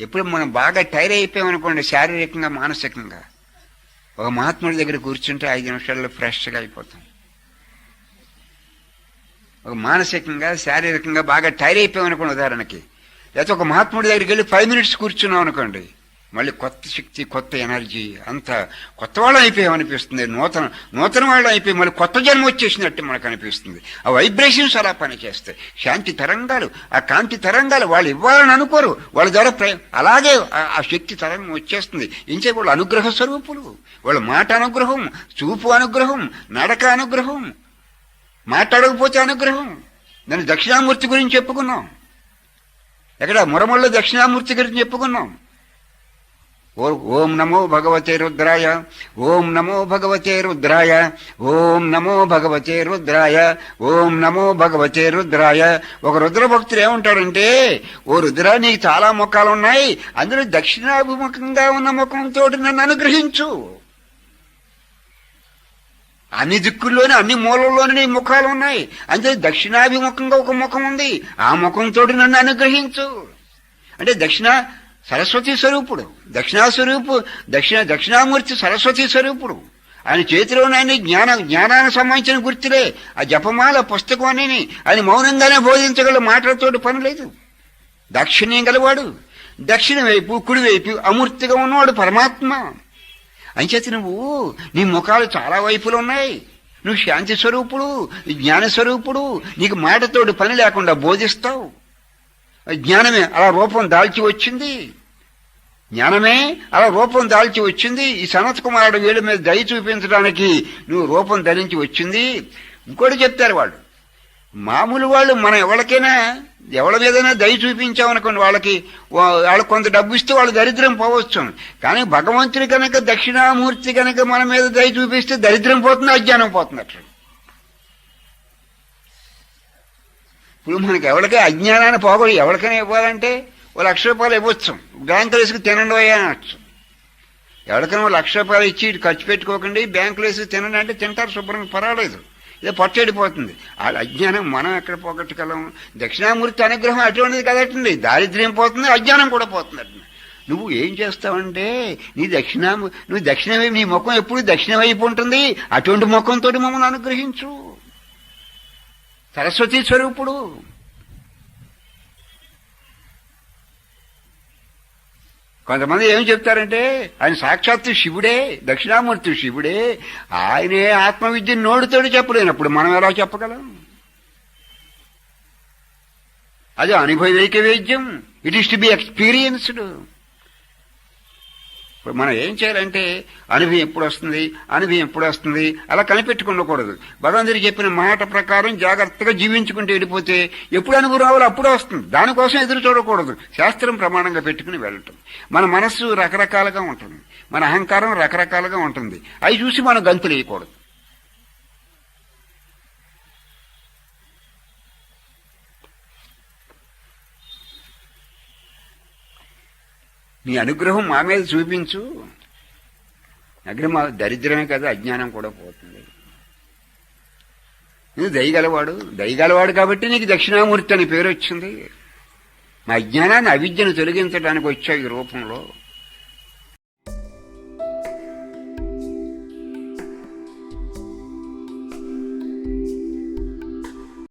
ఎప్పుడు మనం బాగా టైర్ అయిపోయామనుకోండి శారీరకంగా మానసికంగా. ఒక మహాత్ముడి దగ్గర కూర్చుంటే ఐదు నిమిషాల్లో ఫ్రెష్గా అయిపోతాం. ఒక మానసికంగా శారీరకంగా బాగా టైర్ అయిపోయామనుకోండి ఉదాహరణకి. లేకపోతే ఒక మహాత్ముడి దగ్గరికి వెళ్ళి ఫైవ్ మినిట్స్ కూర్చున్నాం అనుకోండి మళ్ళీ కొత్త శక్తి కొత్త ఎనర్జీ అంత కొత్త వాళ్ళం అయిపోయామనిపిస్తుంది నూతన నూతన వాళ్ళం అయిపోయి మళ్ళీ కొత్త జన్మ వచ్చేసినట్టు మనకు అనిపిస్తుంది. ఆ వైబ్రేషన్స్ అలా పనిచేస్తాయి. శాంతి తరంగాలు ఆ కాంతి తరంగాలు వాళ్ళు ఇవ్వాలని అనుకోరు. వాళ్ళ ద్వారా అలాగే ఆ- శక్తి తరంగం వచ్చేస్తుంది. ఇంచే వాళ్ళు అనుగ్రహ స్వరూపులు. వాళ్ళ మాట అనుగ్రహం చూపు అనుగ్రహం నడక అనుగ్రహం మాట్లాడకపోతే అనుగ్రహం. దాన్ని దక్షిణామూర్తి గురించి చెప్పుకున్నాం. ఎక్కడ మురమల్లో దక్షిణామూర్తి గురించి చెప్పుకున్నాం. ఓ- ఓం నమో భగవతే రుద్రాయ ఓం నమో భగవతే రుద్రాయ ఓం నమో భగవతే రుద్రాయ ఓం నమో భగవతే రుద్రాయ. ఒక రుద్ర భక్తుడు ఏమంటాడంటే ఓ రుద్ర నీకు చాలా ముఖాలు ఉన్నాయి అందులో దక్షిణాభిముఖంగా ఉన్న ముఖంతో నన్ను అనుగ్రహించు. అన్ని దిక్కుల్లోనే అన్ని మూలల్లోనే నీ ముఖాలు ఉన్నాయి అంటే దక్షిణాభిముఖంగా ఒక ముఖం ఉంది. ఆ ముఖంతో నన్ను అనుగ్రహించు. అంటే దక్షిణ సరస్వతి స్వరూపుడు. దక్షిణా స్వరూపు దక్షిణ దక్షిణామూర్తి సరస్వతి స్వరూపుడు. ఆయన చేతిలోనైనా జ్ఞాన జ్ఞానానికి సంబంధించిన గుర్తులే. ఆ జపమాల పుస్తకం అని ఆయన మౌనంగానే బోధించగల మాటలతోటి పని లేదు. దాక్షిణ్యం గలవాడు దక్షిణ వైపు కుడి వైపు అమూర్తిగా ఉన్నవాడు పరమాత్మ. అంచేత నువ్వు నీ ముఖాలు చాలా వైపులు ఉన్నాయి. నువ్వు శాంతి స్వరూపుడు జ్ఞాన స్వరూపుడు నీకు మాటతోటి పని లేకుండా బోధిస్తావు. జ్ఞానమే అలా రూపం దాల్చి వచ్చింది. జ్ఞానమే అలా రూపం దాల్చి వచ్చింది. ఈ సనత్ కుమారుడు వీళ్ళ మీద దయ చూపించడానికి నువ్వు రూపం ధరించి వచ్చింది. ఇంకోటి చెప్తారు వాళ్ళు. మామూలు వాళ్ళు మనం ఎవరికైనా ఎవరి మీదైనా దయ చూపించామనుకోండి వాళ్ళకి వా- కొంత డబ్బు ఇస్తే వాళ్ళు దరిద్రం పోవచ్చు. కానీ భగవంతుడి కనుక దక్షిణామూర్తి కనుక మన మీద దయ చూపిస్తే దరిద్రం పోతుంది అజ్ఞానం పోతుంది అట్లా. ఇప్పుడు మనకి ఎవరికి అజ్ఞానాన్ని పోగొడి ఎవరికైనా ఇవ్వాలంటే ఓ లక్ష రూపాయలు ఇవ్వచ్చు. బ్యాంకు వేసుకు తినండి పోయా అనొచ్చు. ఎవరికైనా ఓ లక్ష రూపాయలు ఇచ్చి ఇటు ఖర్చు పెట్టుకోకండి బ్యాంకులు వేసి తినండి అంటే తింటారు శుభ్రంగా పర్వాలేదు. ఇదే పట్టెడిపోతుంది. ఆ అజ్ఞానం మనం ఎక్కడ పోగొట్టగలం దక్షిణామూర్తి అనుగ్రహం అటువంటిది కదటండి దారిద్ర్యం పోతుంది అజ్ఞానం కూడా పోతుంది అట నువ్వు ఏం చేస్తావంటే నీ దక్షిణాము నువ్వు దక్షిణ నీ ముఖం ఎప్పుడు దక్షిణ వైపు ఉంటుంది అటువంటి ముఖంతో మమ్మల్ని అనుగ్రహించు. సరస్వతి స్వరూపుడు. కొంతమంది ఏం చెప్తారంటే ఆయన సాక్షాత్తు శివుడే దక్షిణామూర్తి శివుడే ఆయనే ఆత్మవిద్యను నోడుతోడు చెప్పలేనప్పుడు మనం ఎలా చెప్పగలం? అది అనుభవైక వేద్యం. It is to be experienced మనం ఏం చేయాలంటే అనుభవం ఎప్పుడు వస్తుంది అనుభవం ఎప్పుడు వస్తుంది అలా కనిపెట్టుకుండకూడదు. భగవంతుడు చెప్పిన మాట ప్రకారం జాగ్రత్తగా జీవించుకుంటూ వెళ్ళిపోతే ఎప్పుడు అనుభవం రావాలో అప్పుడే వస్తుంది. దానికోసం ఎదురు చూడకూడదు. శాస్త్రం ప్రమాణంగా పెట్టుకుని వెళ్ళటం. మన మనస్సు రకరకాలుగా ఉంటుంది. మన అహంకారం రకరకాలుగా ఉంటుంది. అవి చూసి మనం గంతులు వేయకూడదు నీ అనుగ్రహం మా మీద చూపించు. అగ్రహం దరిద్రమే కదా అజ్ఞానం కూడా పోతుంది. నువ్వు దయగలవాడు దయగలవాడు కాబట్టి నీకు దక్షిణామూర్తి అని పేరు వచ్చింది. మా అజ్ఞానాన్ని అవిద్యను తొలగించడానికి వచ్చావు ఈ రూపంలో.